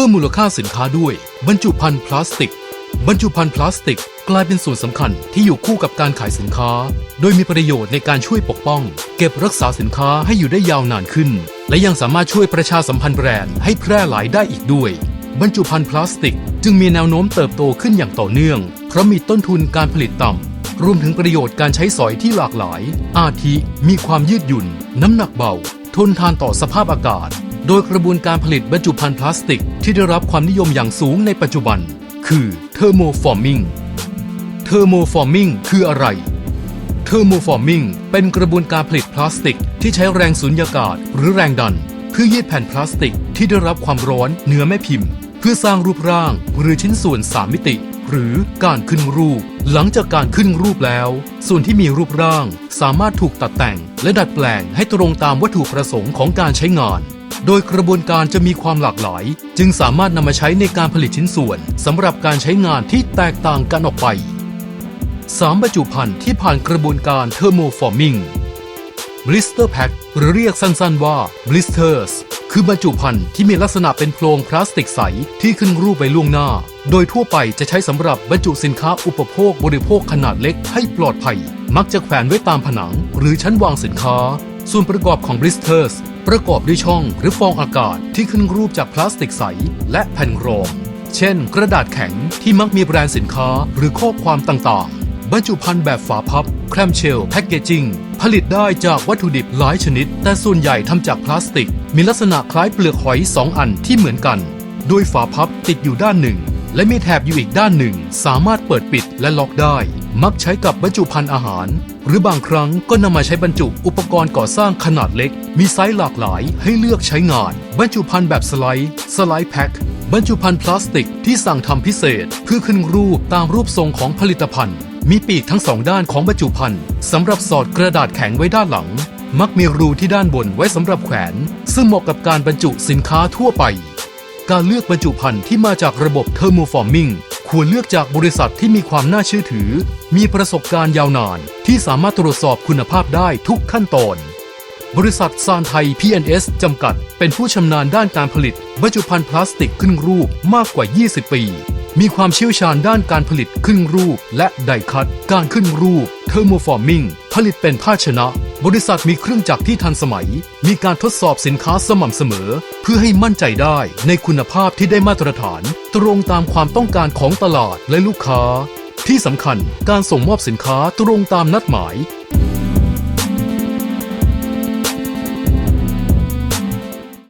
พิ่มมูลค่าสินค้าด้วย บรรจุภัณฑ์พลาสติก บรรจุภัณฑ์พลาสติก กลายเป็นส่วนสำคัญที่อยู่คู่กับการขายสินค้า โดยมีประโยชน์ในการช่วยปกป้อง เก็บรักษาสินค้าให้อยู่ได้ยาวนานขึ้น และยังสามารถช่วยประชาสัมพันธ์แบรนด์ให้แพร่หลายได้อีกด้วย บรรจุภัณฑ์พลาสติก จึงมีแนวโน้มเติบโตขึ้นอย่างต่อเนื่อง เพราะมีต้นทุนการผลิตต่ำรวมถึงประโยชน์การใช้สอยที่หลากหลาย อาทิ มีความยืดหยุ่น น้ำหนักเบา ทนทานต่อสภาพอากาศ โดยกระบวนการผลิตบรรจุภัณฑ์พลาสติกที่ได้รับความนิยมอย่างสูงในปัจจุบัน คือเทอร์โมฟอร์มิงเทอร์โมฟอร์มิงคืออะไรเทอร์โมฟอร์มิงเป็นกระบวนการผลิตพลาสติก ที่ใช้แรงสูญญากาศหรือแรงดัน เพื่อยืดแผ่นพลาสติกที่ได้รับความร้อนเหนือแม่พิมพ์ เพื่อสร้างรูปร่างหรือชิ้นส่วน3มิติ หรือการขึ้นรูป หลังจากการขึ้นรูปแล้ว ส่วนที่มีรูปร่างสามารถถูกตัดแต่ง และดัดแปลงให้ตรงตามวัตถุประสงค์ของการใช้งาน โดยกระบวนการจะมีความหลากหลาย จึงสามารถนำมาใช้ในการผลิตชิ้นส่วนสำหรับการใช้งานที่แตกต่างกันออกไปสามบรรจุภัณฑ์ที่ผ่านกระบวนการเทอร์โมฟอร์มิง blister pack หรือเรียกสั้นๆว่า blisters คือบรรจุภัณฑ์ที่มีลักษณะเป็นโพรงพลาสติกใสที่ขึ้นรูปไว้ล่วงหน้า โดยทั่วไปจะใช้สำหรับบรรจุสินค้าอุปโภคบริโภคขนาดเล็กให้ปลอดภัย มักจะแขวนไว้ตามผนัง หรือชั้นวางสินค้า ส่วนประกอบของ blisters ประกอบด้วยช่องหรือฟองอากาศที่ขึ้นรูปจากพลาสติกใส และแผ่นรอง เช่น กระดาษแข็งที่มักมีแบรนด์สินค้าหรือข้อความต่างๆ บรรจุภัณฑ์แบบฝาพับ แคลมเชล แพคเกจิ้ง ผลิตได้จากวัตถุดิบหลายชนิด แต่ส่วนใหญ่ทำจากพลาสติก มีลักษณะคล้ายเปลือกหอย 2 อันที่เหมือนกัน โดยฝาพับติดอยู่ด้านหนึ่ง และมีแถบอยู่อีกด้านหนึ่ง สามารถเปิดปิดและล็อกได้ มักใช้กับบรรจุภัณฑ์อาหาร หรือบางครั้งก็นำมาใช้บรรจุอุปกรณ์ก่อสร้างขนาดเล็ก มีไซส์หลากหลายให้เลือกใช้งาน บรรจุภัณฑ์แบบสไลด์สไลด์แพ็คบรรจุภัณฑ์พลาสติกที่สั่งทำพิเศษ เพื่อขึ้นรูปตามรูปทรงของผลิตภัณฑ์ มีปีกทั้งสองด้านของบรรจุภัณฑ์สำหรับสอดกระดาษแข็งไว้ด้านหลัง มักมีรูที่ด้านบนไว้สำหรับแขวน ซึ่งเหมาะกับการบรรจุสินค้าทั่วไป การเลือกบรรจุภัณฑ์ที่มาจากระบบเทอร์โมฟอร์มิง ควรเลือกจากบริษัทที่มีความน่าเชื่อถือ มีประสบการณ์ยาวนาน ที่สามารถตรวจสอบคุณภาพได้ทุกขั้นตอน บริษัทซานไทย PNS จำกัด เป็นผู้ชำนาญด้านการผลิตบรรจุภัณฑ์พลาสติกขึ้นรูปมากกว่า 20 ปี มีความเชี่ยวชาญด้านการผลิตขึ้นรูป และไดคัตการขึ้นรูป เทอร์โมฟอร์มิงผลิตเป็นภาชนะ บริษัทมีเครื่องจักรที่ทันสมัย มีการทดสอบสินค้าสม่ำเสมอ เพื่อให้มั่นใจได้ในคุณภาพที่ได้มาตรฐาน ตรงตามความต้องการของตลาดและลูกค้า ที่สำคัญการส่งมอบสินค้าตรงตามนัดหมาย